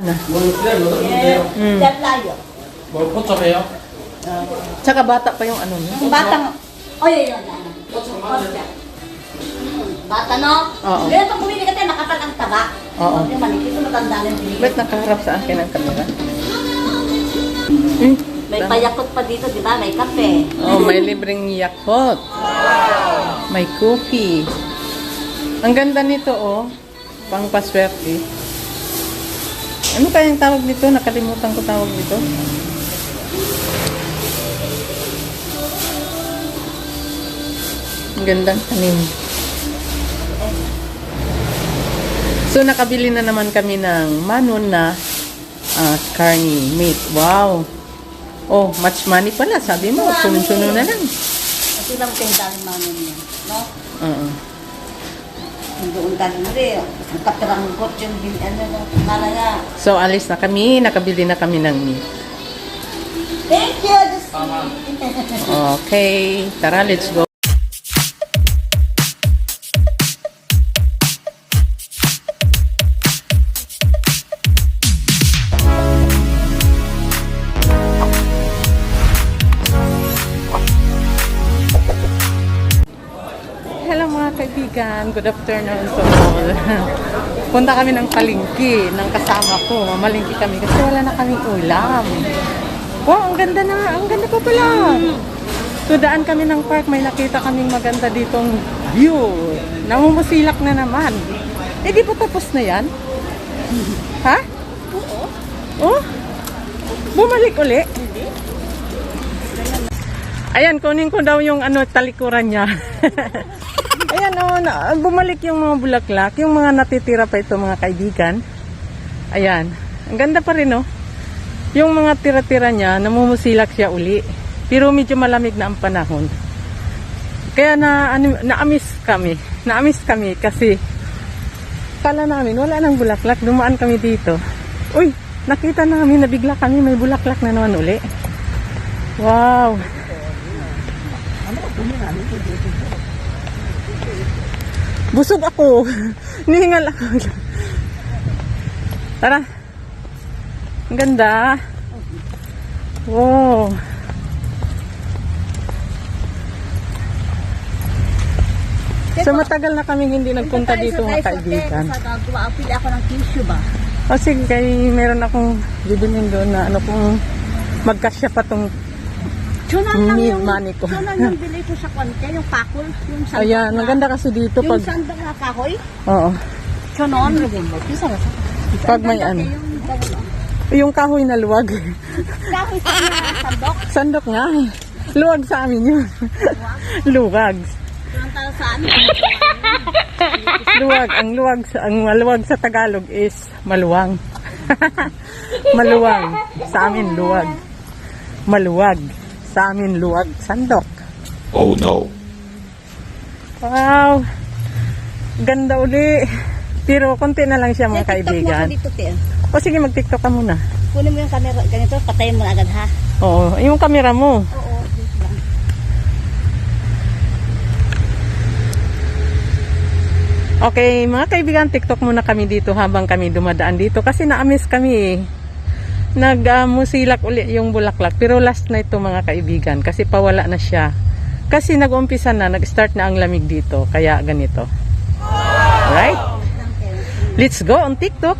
Yeah. Mm. Dahil layo. Tsaka bata pa yung ano niya. Ang batang... O, yun yun. Bata, no? Oo. Ganyan pag bumili ka tayo, nakapal ang taba. Oo. Yung malikit, yung matanda na yung Ba't nakaharap sa akin ang kamera? Mm. Hmm? May payakot pa dito, di ba? May kape. Oh, may libreng yakot. May cookie. Ang ganda nito, oh. Pang paswerte. Ano kayang tawag dito? Nakalimutan ko tawag dito. Ang gandang tanim. So, nakabili na naman kami ng manon na uh, carne meat. Wow! Oh, much money pala. Sabi mo, sunod-sunod na lang. Kasi lang dami manon niya. No? Oo. Doon ka na rin. Ang kapiranggot yung bin, ano, nga. So, alis na kami. Nakabili na kami ng meat. Thank you! Just... Okay. Tara, let's go. Kaibigan, good afternoon to all. Punta kami ng palingki ng kasama ko. Mamalingki kami kasi wala na kaming ulam. Wow, ang ganda na. Ang ganda pa pala. So daan kami ng park, may nakita kaming maganda ditong view. Namumusilak na naman. Eh di pa tapos na yan? Ha? Oo. Oh? Bumalik uli? Ayan, kunin ko daw yung ano, talikuran niya. Ayan, oh, na, bumalik yung mga bulaklak, yung mga natitira pa ito mga kaibigan. Ayan, ang ganda pa rin, oh. Yung mga tira-tira niya, namumusilak siya uli. Pero medyo malamig na ang panahon. Kaya na, ano, naamis kami. Naamis kami kasi kala namin wala nang bulaklak. Dumaan kami dito. Uy, nakita namin, nabigla kami, may bulaklak na naman uli. Wow. Busog ako. Nihingal ako. Tara. Ang ganda. Wow. So matagal na kami hindi nagpunta dito mga kaibigan. Sa gagawa, pili ako ng tissue ba? O sige, kay meron akong bibilhin doon na ano kung magkasya pa tong Tunan lang need yung... money ko. Tunan yung bili ko sa konti, yung pakol, yung sandok Ayan, na- maganda kasi dito Yung pag sandok na kahoy, Oo. tunon. Pag may ano. Yung kahoy na luwag. Kahoy sa sandok. Sandok nga. eh. Luwag sa amin yun. luwag. Tunan? Luwag. Ang luwag sa, ang maluwag sa Tagalog is maluwang. maluwang. Sa amin luwag. Maluwag. Sa amin luwag. Sandok. Oh no. Wow. Ganda uli. Pero konti na lang siya mga mo ako kaibigan. dito, te. O sige, mag-tiktok ka muna. Kunin mo yung camera, ganito, patayin mo na agad, ha? Oo, yung kamera mo. Oo. Okay, mga kaibigan, TikTok muna kami dito habang kami dumadaan dito kasi na-miss kami eh. Nagmusilak uli yung bulaklak pero last na ito mga kaibigan kasi pawala na siya. Kasi nag-umpisa na, nag-start na ang lamig dito kaya ganito. Alright? Let's go on TikTok.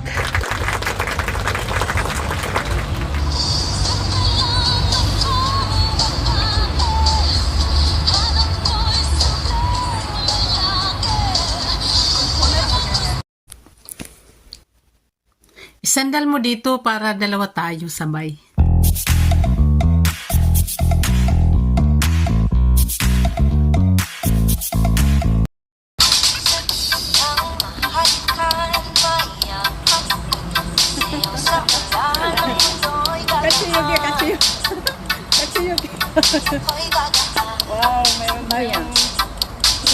Isandal mo dito para dalawa tayo sabay. Wow, meron na yan.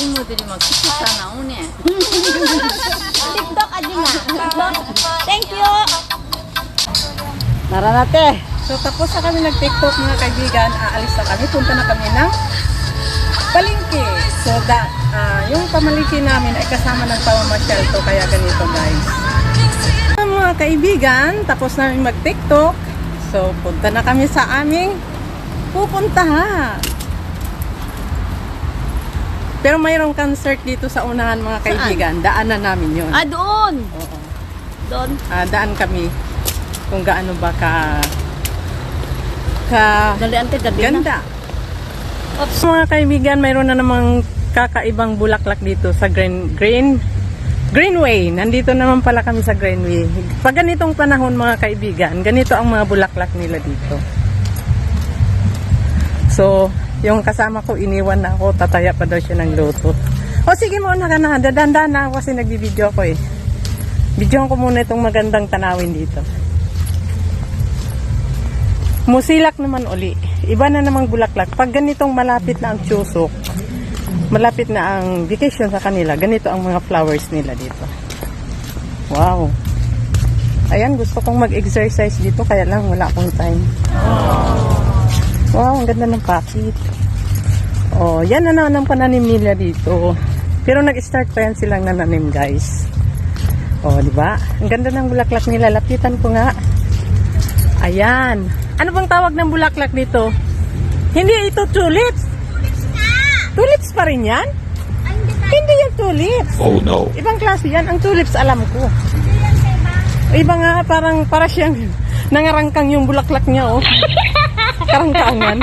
이모들이 막 TikTok 다 나오네. TikTok, adi nga. TikTok. Thank you. Tara nate. So tapos na kami nag-tiktok mga kaibigan, aalis na kami, punta na kami ng palengke. So that, ah, yung pamalingki namin ay kasama ng pamamasyal to, kaya ganito guys. Mga mga kaibigan, tapos namin mag-tiktok. So, punta na kami sa aming pupuntahan. Pero mayroong concert dito sa unahan mga kaibigan. Daanan namin yun. Ah, doon. Oo. Doon. Ah, daan kami kung gaano ba ka ka Dali ante gabi na. ganda. Oops. Mga kaibigan, mayroon na namang kakaibang bulaklak dito sa Green Green Greenway. Nandito naman pala kami sa Greenway. Pag ganitong panahon mga kaibigan, ganito ang mga bulaklak nila dito. So, yung kasama ko, iniwan na ako, tataya pa daw siya ng luto. O sige muna ka na, dadanda na ako kasi nagbibideo ko eh. Bidyohan ko muna itong magandang tanawin dito. Musilak naman uli. Iba na namang bulaklak. Pag ganitong malapit na ang tsusok, malapit na ang vacation sa kanila, ganito ang mga flowers nila dito. Wow. Ayan, gusto kong mag-exercise dito, kaya lang wala akong time. Wow, ang ganda ng packit. Oh, yan na naman ang pananim nila dito. Pero nag-start pa yan silang nananim, guys. Oh, di ba? Ang ganda ng bulaklak nila. Lapitan ko nga. Ayan. Ano bang tawag ng bulaklak dito? Hindi ito tulips. Tulips pa rin yan? Hindi yung tulips. Oh no. Ibang klase yan. Ang tulips alam ko. Iba nga parang para siyang nangarangkang yung bulaklak niya oh. Karangkangan.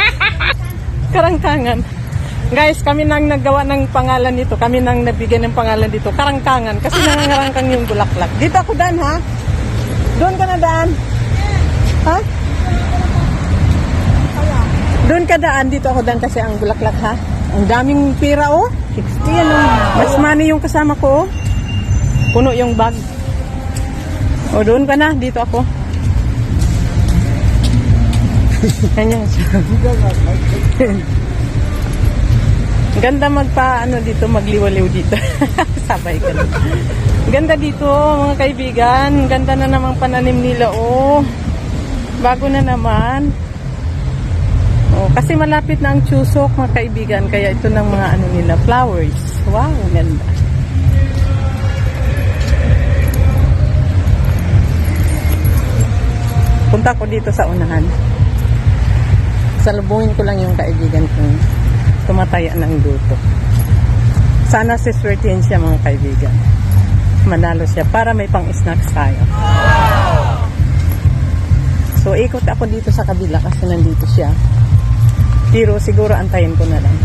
Karangkangan. Guys, kami nang naggawa ng pangalan nito. Kami nang nabigyan ng pangalan dito. Karangkangan. Kasi nangangarangkang yung bulaklak. Dito ako daan ha. Doon ka na daan. Ha? Doon ka daan. Dito ako daan kasi ang bulaklak ha. Ang daming pira oh. 60 ano. Mas money yung kasama ko oh. Puno yung bag. O doon ka na. Dito ako. Kanya siya. Ganda magpa ano dito magliwaliw dito. Sabay ka na. Ganda dito mga kaibigan. Ganda na namang pananim nila oh. Bago na naman. Oh, kasi malapit na ang Chusok mga kaibigan kaya ito ng mga ano nila flowers. Wow, ganda. Punta ko dito sa unahan. Salubungin ko lang yung kaibigan kong tumataya ng luto. Sana siswertihin siya mga kaibigan. Manalo siya para may pang snacks tayo. So ikot ako dito sa kabila kasi nandito siya. Pero siguro antayin ko na lang.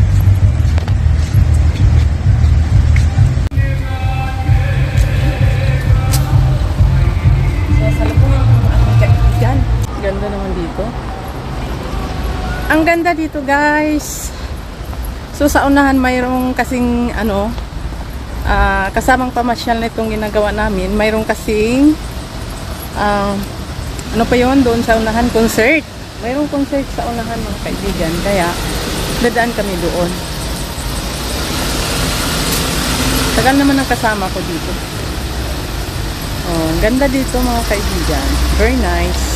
Ang ganda dito guys. So sa unahan mayroong kasing ano ah, kasamang pamasyal na itong ginagawa namin. Mayroong kasing ah, ano pa yon doon sa unahan concert. Mayroong concert sa unahan mga kaibigan. Kaya dadaan kami doon. Tagal naman ang kasama ko dito. Oh, ganda dito mga kaibigan. Very nice.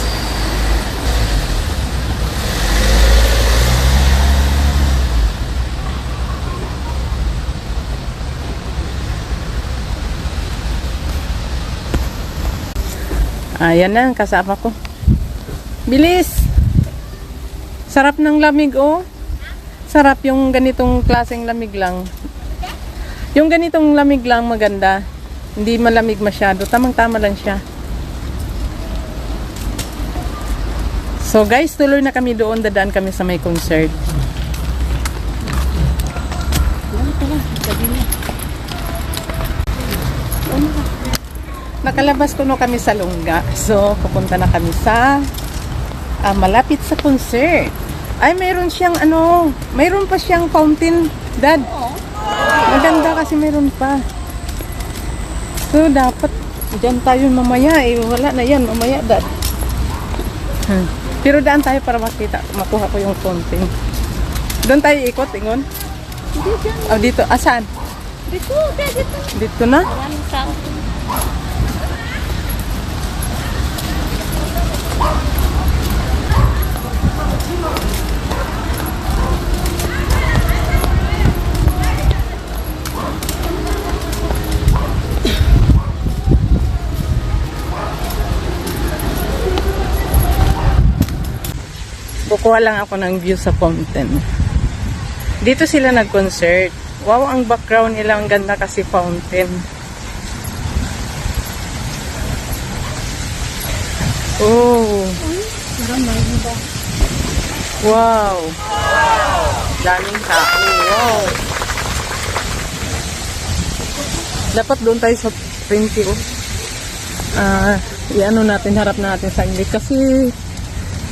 Ayan na, kasama ko. Bilis! Sarap ng lamig, oh. Sarap yung ganitong klaseng lamig lang. Yung ganitong lamig lang maganda. Hindi malamig masyado. Tamang-tama lang siya. So guys, tuloy na kami doon. Dadaan kami sa may concert. Nakalabas ko no kami sa Lungga. So, pupunta na kami sa ah, malapit sa concert. Ay, mayroon siyang ano, mayroon pa siyang fountain, dad. Maganda kasi mayroon pa. So, dapat dyan tayo mamaya eh. Wala na yan, mamaya, dad. Hmm. Pero daan tayo para makita, makuha ko yung fountain. Doon tayo ikot, ingon. Oh, dito. Asan? Dito, dito. Dito na? Kukuha lang ako ng view sa fountain. Dito sila nag-concert. Wow, ang background nila ang ganda kasi fountain. Oh. Wow. Daming tao. Wow. Dapat doon tayo sa 20 oh. Ah, iano natin, harap natin saglit kasi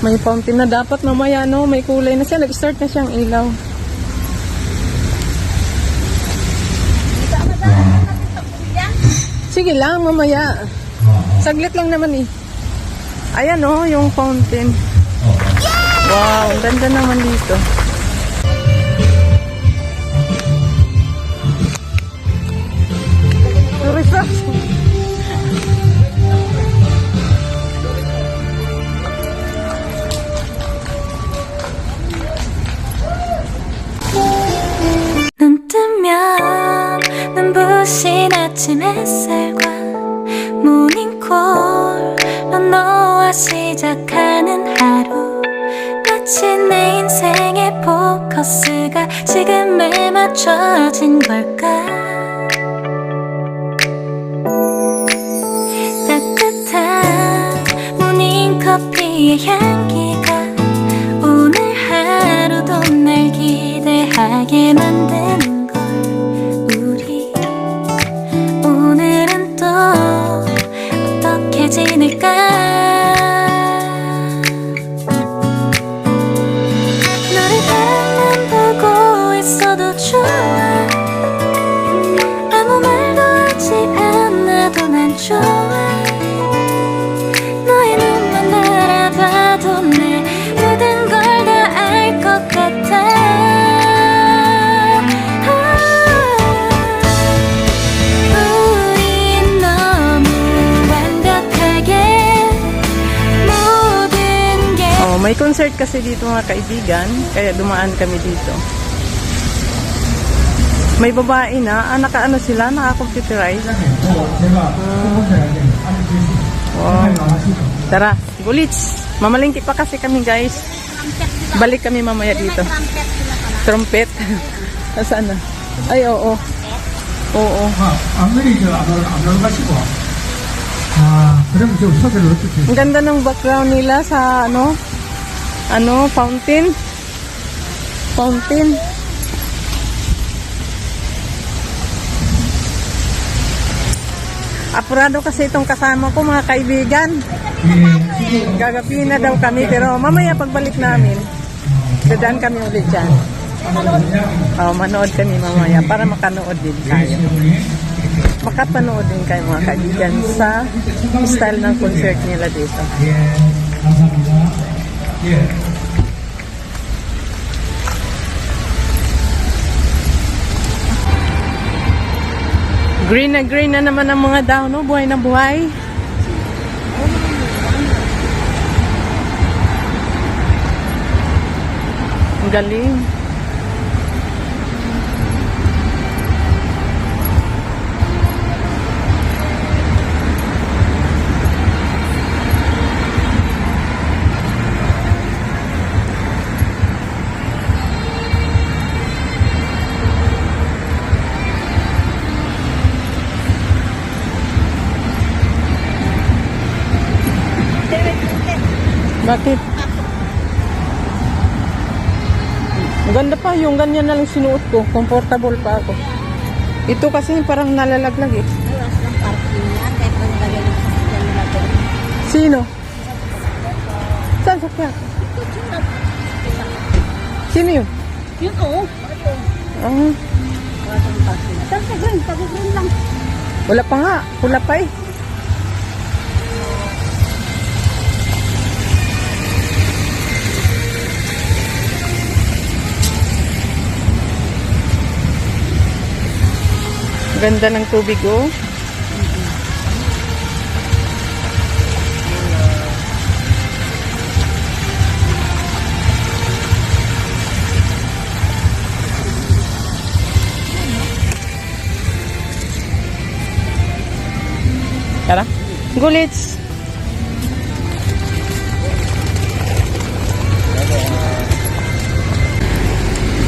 may fountain na dapat mamaya no, may kulay na siya. Nag-start na siyang ilaw. Sige lang, mamaya. Saglit lang naman eh. Ayan oh, yung fountain. Wow, ang ganda naman dito. 아침 햇살 concert kasi dito mga kaibigan, kaya dumaan kami dito. May babae na, ah, nakaano sila, nakakomputerize. Hmm. Ah. Wow. Tara, gulits. Mamalingki pa kasi kami guys. Balik kami mamaya dito. Trumpet. Saan na? Ay, oo. oo. Oo. Ang ganda ng background nila sa ano, ano, fountain. Fountain. Apurado kasi itong kasama ko mga kaibigan. Gagabi na daw kami pero mamaya pagbalik namin, dadaan kami ulit dyan. Oh, manood kami mamaya para makanood din tayo. Makapanood din kayo mga kaibigan sa style ng concert nila dito. 예, Green na green na naman ang mga dahon, no? Buhay na buhay. Ang galing. Bakit? Maganda pa, yung ganyan na lang sinuot ko. Comfortable pa ako. Ito kasi parang nalalaglag eh. Sino? Saan sakyan? Sino yun? Yun oh. Ah. Saan sa green? Pag-green lang. wala pa nga. Pula pa eh. Ganda ng tubig oh. Tara. Gulits.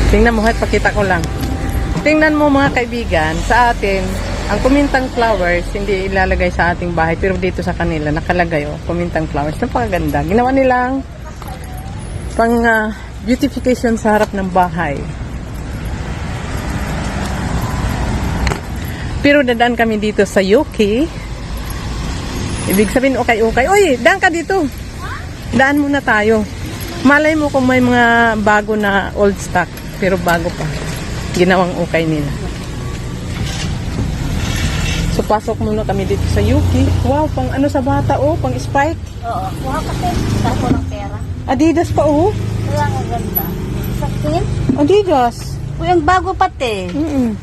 Tingnan mo, hat pakita ko lang. Tingnan mo mga kaibigan, sa atin, ang kumintang flowers, hindi ilalagay sa ating bahay, pero dito sa kanila, nakalagay, oh, kumintang flowers. Napakaganda. Ginawa nilang pang ah, beautification sa harap ng bahay. Pero dadaan kami dito sa Yuki. Ibig sabihin, okay-okay. Uy, daan ka dito. Daan muna tayo. Malay mo kung may mga bago na old stock. Pero bago pa. Ginawang okay nila. So, pasok muna kami dito sa Yuki. Wow, pang ano sa bata, oh. Pang spike. Oo. Kuha kasi. Ko ng pera. Adidas pa, oh. Kaya nga ganda. Sakin? Adidas. Uy, ang bago pati. Mm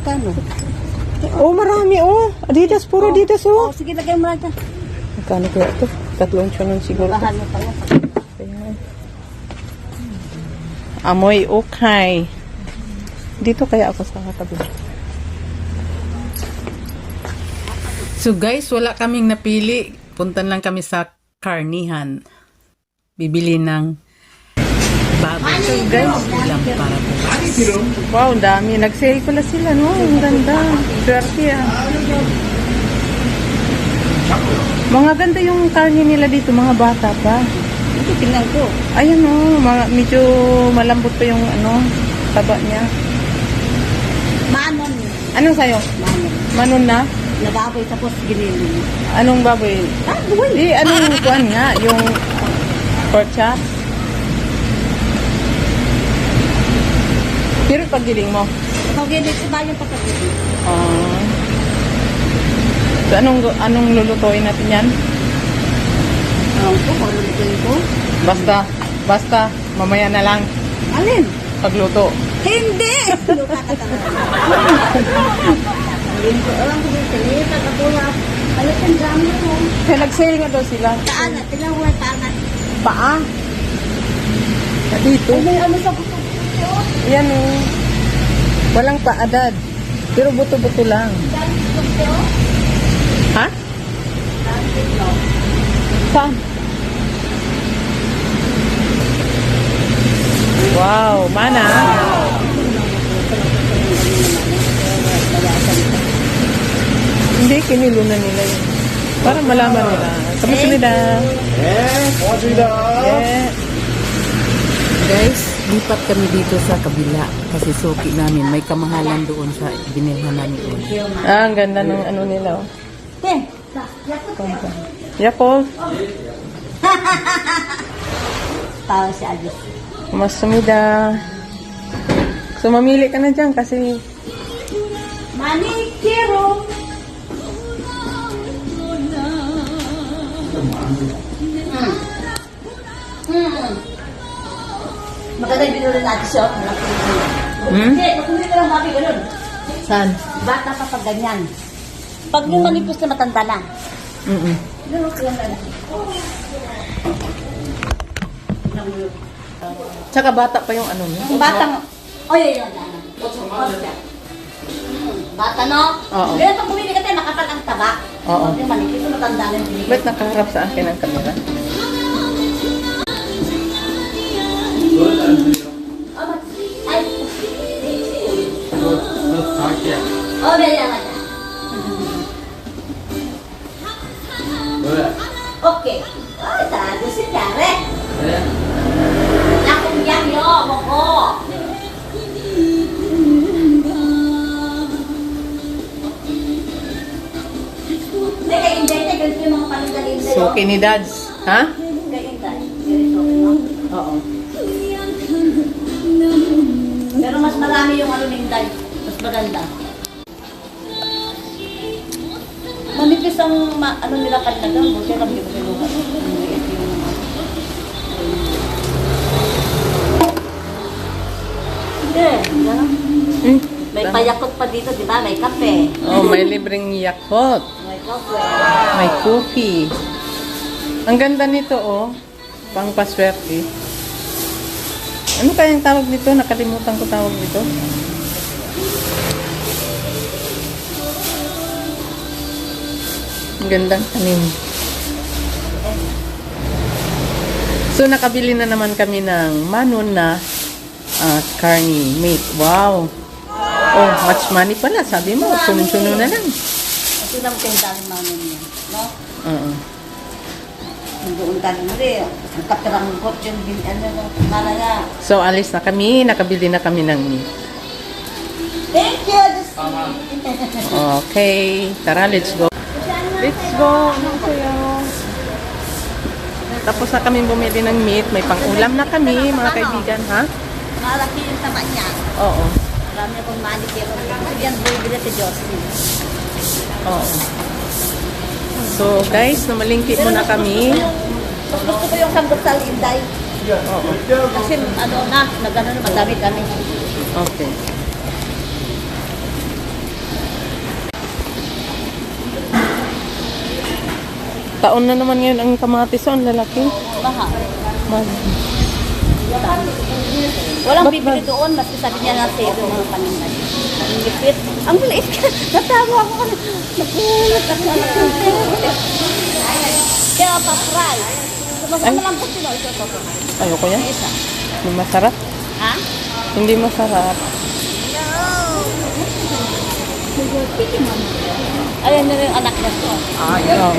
Kano? Oh, marami, oh. Adidas, puro Adidas, Oh, oh. sige, lagay mo lang dyan. Magkano kaya ito? Tatlong tsunon siguro. Bahan mo pa yan. Ayan. Amoy okay. Dito kaya ako sa katabi. So guys, wala kaming napili. Puntan lang kami sa karnihan. Bibili ng baboy. So guys, ulam para po. Wow, ang dami. Nag-sale pala sila, no? Ang ganda. Swerte ah. Mga ganda yung karne nila dito, mga bata pa. Ito, tingnan ko. Ayan o, mga, medyo malambot pa yung ano, taba niya. Manon. Anong sayo? Manon. Manon na? Nag-aabay tapos ginili. Anong baboy? Ah, Di, anong kuan nga? Yung pork chop? Pero paggiling mo. Ginili sa bayan pa kasi. Ah. so, anong, anong lulutuin natin yan? Ewan ko, ko. Basta, basta, mamaya na lang Alin? pagluto. Hindi! Luka ka. Alin ko, alam ko. Nita ka po lang. Alam ko, ang dami mo. Kaya nag-sale nga daw sila. Paangat, tingnan mo may paangat. Paa? Ah, Dito. Ay, may ano sa buto. Yan o. Walang paadad. Pero buto-buto lang. Ha? Saan? Wow, mana. Na nila yun. Para malaman nila. Kamusta Yeah. Guys, lipat kami dito sa kabila kasi suki namin. May kamahalan doon sa binilhan namin doon. Ah, ang ganda ng ano nila. Oh. Yakult, tawa si Agis. masumida. So, mamili ka na dyan kasi Manikiro! Yung binuli natin siya. Hmm? Hindi, hindi ka lang babi, ganun. saan? Bata pa pag ganyan. Pag yung manipis na matanda na. Mm-mm. Ganun ko lang. Tsaka bata pa yung ano niya. Yung batang... Oh, yun. Bata, no? Oo. Ganun pag bumili ka tayo, makapal ang taba. Oo. Yung manipis na matanda na. Ba't nakaharap sa akin ang kamera? Okay. Oh, tago si Kare. Akong yang yo, moko. Hindi, kay Inday, yung ano ni Inday. Mas maganda. Manipis ang ma, ano nila kanila Buti lang di ko kinuha. Ang liit yung... Hindi. ano? Hmm? May payakot pa dito, di ba? May kape. Oh, may libreng Yakult. May kape. May cookie. Ang ganda nito, oh. Pang paswerte. Ano kayang tawag nito? Nakalimutan ko tawag nito. Ang gandang tanim. So, nakabili na naman kami ng manon na Ah, carne meat. Wow. Oh, much money pala. Sabi mo, sunod-sunod na lang. Ito lang kayo dahil namin yan. No? Oo. Doon ka rin rin. Sangkap ka ng kotse yung bin, ano, malaya. So, alis na kami. Nakabili na kami ng meat. Thank you! Just Okay. Tara, let's go. Let's go. Ano? Tapos na kami bumili ng meat. May pang-ulam na kami, mga kaibigan, ha? malaki yung tama niya. Oo. Marami akong pero yan bumibili si Jocelyn. Oo. So, guys, namalingki muna kami. Mas gusto ko yung inday. Oo. Kasi ano na, nagano na madami kami. Okay. Taon na naman ngayon ang kamatis. Oh, ang lalaki. Baha. Mag- Walang bibili doon, basta sabi niya na yung mga. Ang lipit. Ang liit ka. Natawa ako kanina. Nagulat ako. Kaya pa-fry. Masama lang po sila. Ito, ito, ito. Ayoko yan. Isa. Hindi masarap. Ha? Hindi masarap. Ayan na rin yung anak niya to. Oh.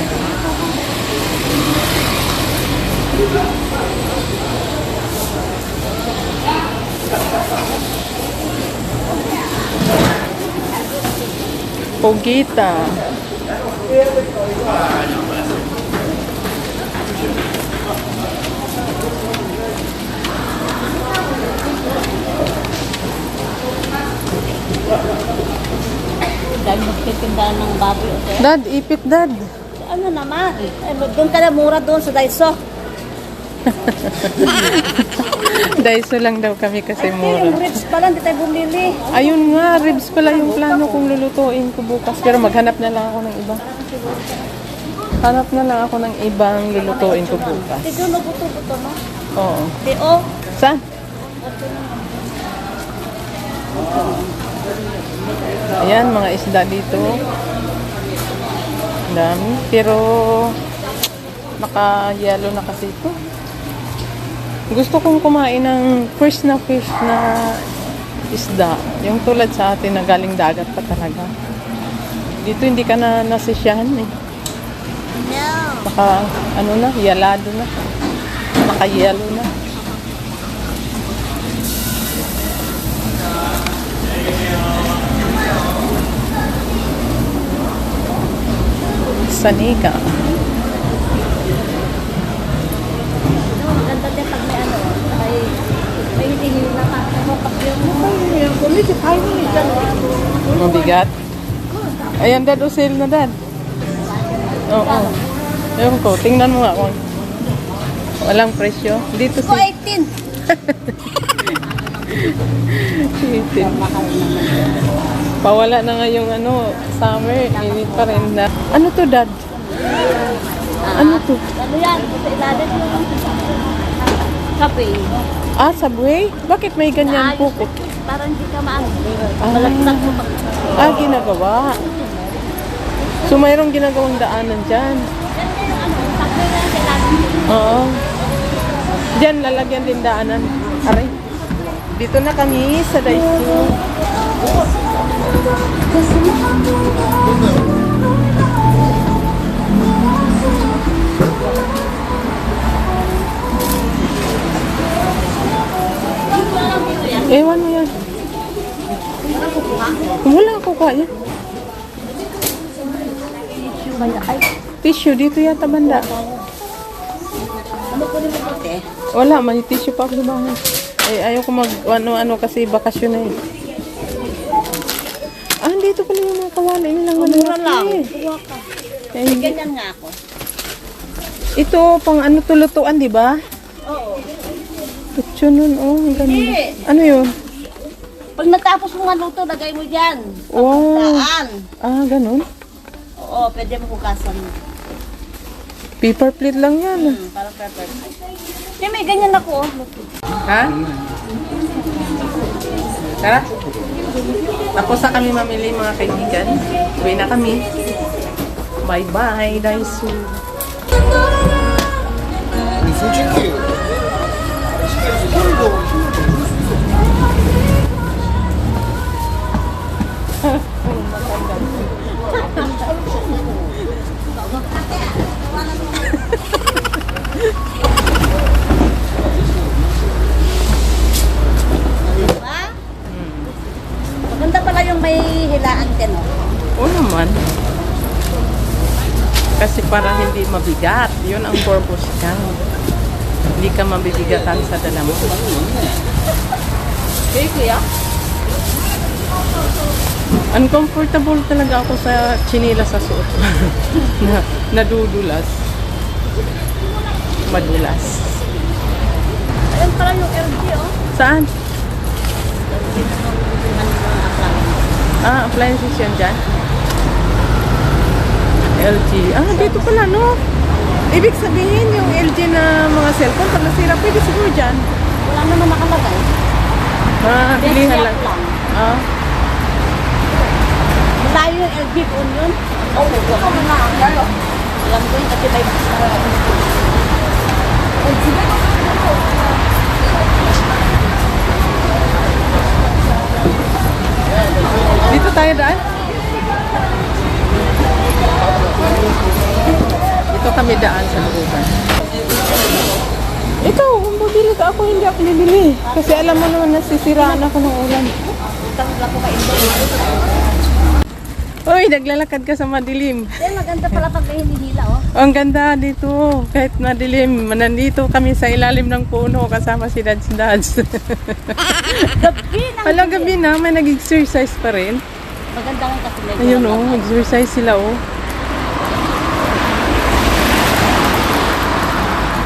Pugita. Dahil magtitinda ng baboy. Dad, ipit dad. Ano naman? Doon ka na mura doon sa Daiso. Daiso lang daw kami kasi mura. yung ribs pala, hindi tayo bumili. Ayun nga, ribs pala yung plano kong lulutuin ko bukas. Pero maghanap na lang ako ng iba. Hanap na lang ako ng ibang lulutuin ko bukas. Tigil na buto-buto, no? Oo. Di, oh. Saan? Ayan, mga isda dito. Ang Dami. Pero, naka-yellow na kasi ito. Gusto kong kumain ng fresh na fish na isda. Yung tulad sa atin na galing dagat pa talaga. Dito hindi ka na nasisyahan eh. No. Naka, ano na, yalado na. Naka-yellow na. Sanika. Maganda din pag may ano, may, may hinihingi na ka. Ano pag yung, yung kulit, ay, hindi dyan. Mabigat. Ayan, dad, o sale na, dad. Oo. Ewan ko, tingnan mo nga kung walang presyo. Dito si 18. 18. Pawala na nga yung ano, summer. Init pa rin na. Ano to, dad? Ano to? Ano yan? Sa ilalim yung kape. Ah, subway? Bakit may ganyan pukot? Parang hindi ka maano. Ah. Malaglag mo pag... Ah, ginagawa. So, mayroong ginagawang daanan dyan. Ano. Oo. Diyan, lalagyan din daanan. Aray. Dito na kami sa Daiso. Ewan mo yan. Wala ako kaya. Tissue, dito yata banda. Ano po rin mo puti? Wala, may tissue pa ako sa bahay. Eh, ayaw ko mag, ano-ano kasi bakasyon na eh. Ah, dito pala yung mga kawali. Yun lang Mura lang. Eh, hindi- Ganyan nga ako. ito, pang ano tulutuan, di ba? Kutso nun, oh, ang ganda. Hindi. Ano yun? Pag natapos mo nga luto, lagay mo dyan. Wow. Daan. Ah, ganun. Oo, pwede mo hugasan. Paper plate lang yan. Hmm, parang pepper. Hindi, may ganyan ako. oh. Ha? Tara. Tapos na kami mamili mga kaibigan. Uwi na kami. Bye-bye, Daisu. Maganda pala yung may hilaan ka, no? Oh. Oo naman. Kasi para hindi mabigat. Yun ang purpose ka. Hindi ka mabibigatan sa dala mo. Okay, kuya? Uncomfortable talaga ako sa chinila sa suot. na, nadudulas. Madulas. Ayun pala yung LG, oh. Saan? Ah, appliances yan dyan? LG. Ah, dito pala, no? Ibig sabihin, yung LG na mga cellphone, pag nasira, pwede siguro dyan. Wala naman nakalagay. Ah, bilihan lang. lang. Ah, Malayo yung LG doon yun. Oo, oh, ako mga ano. Alam ko yun kasi may LG ba? dito tayo daan. Dito kami daan sa looban. Ikaw, kung bibili ka ako, hindi ako bibili. Kasi alam mo naman nasisiraan ako ng ulan. Uy, naglalakad ka sa madilim. Eh, maganda pala pag may hinihila, oh. Ang ganda dito. Kahit madilim, nandito kami sa ilalim ng puno kasama si Dads Dads. Gabi na. Hala, gabi na, may nag-exercise pa rin. Maganda nga kasi. Ayun oh, exercise sila oh.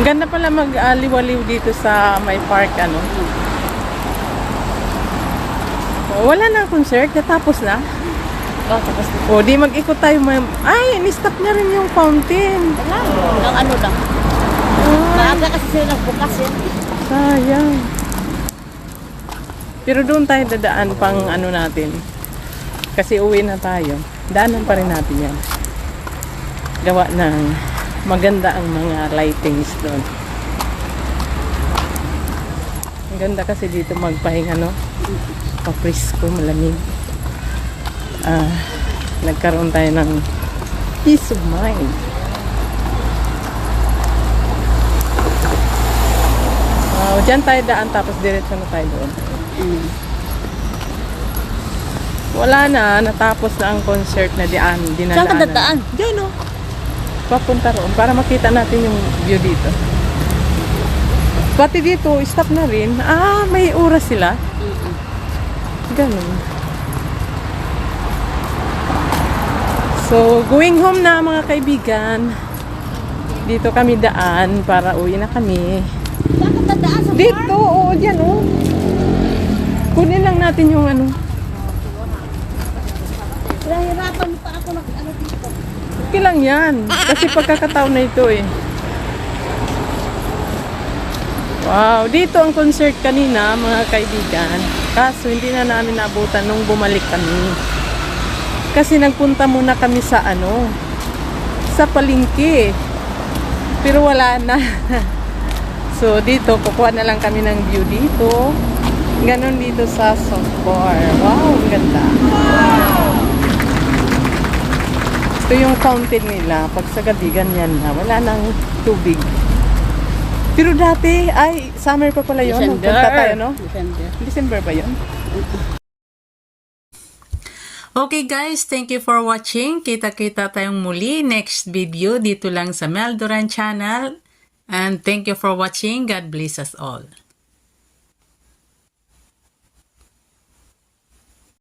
Ganda pala mag-aliwaliw dito sa may park, ano. Wala na concert, natapos na. Oh, tapos na. O, di mag-ikot tayo. ma'am. Ay, ni-stop na rin yung fountain. Wala. Nang ano lang. Maaga kasi sila nagbukas eh. Sayang. Pero doon tayo dadaan pang ano natin. Kasi uwi na tayo. Daanan pa rin natin yan. Gawa ng maganda ang mga lightings doon. Ang ganda kasi dito magpahinga, no? Paprisko, malamig. Ah, nagkaroon tayo ng peace of mind. Wow, dyan tayo daan tapos diretso na tayo doon. Wala na, natapos na ang concert na diyan, dinadaanan. Saan ka dadaan? Diyan o. Papunta roon para makita natin yung view dito. Pati dito, stop na rin. Ah, may oras sila. Ganun. So, going home na mga kaibigan. Dito kami daan para uwi na kami. Dito, oo, dyan, oh. Kunin lang natin yung ano. Pinahirapan mo pa ako dito. Okay lang yan. Kasi pagkakataon na ito eh. Wow, dito ang concert kanina mga kaibigan. Kaso hindi na namin nabutan nung bumalik kami. Kasi nagpunta muna kami sa ano, sa palingki. Pero wala na. so dito, kukuha na lang kami ng view dito. Ganon dito sa soft bar. Wow, ang ganda. Ito yung fountain nila. Pag sa gabi, ganyan na. Wala nang tubig. Pero dati, ay, summer pa pala yun. Nagpunta tayo, no? December. December ba yun? Okay guys, thank you for watching. Kita-kita tayong muli next video dito lang sa Mel Duran channel. And thank you for watching. God bless us all.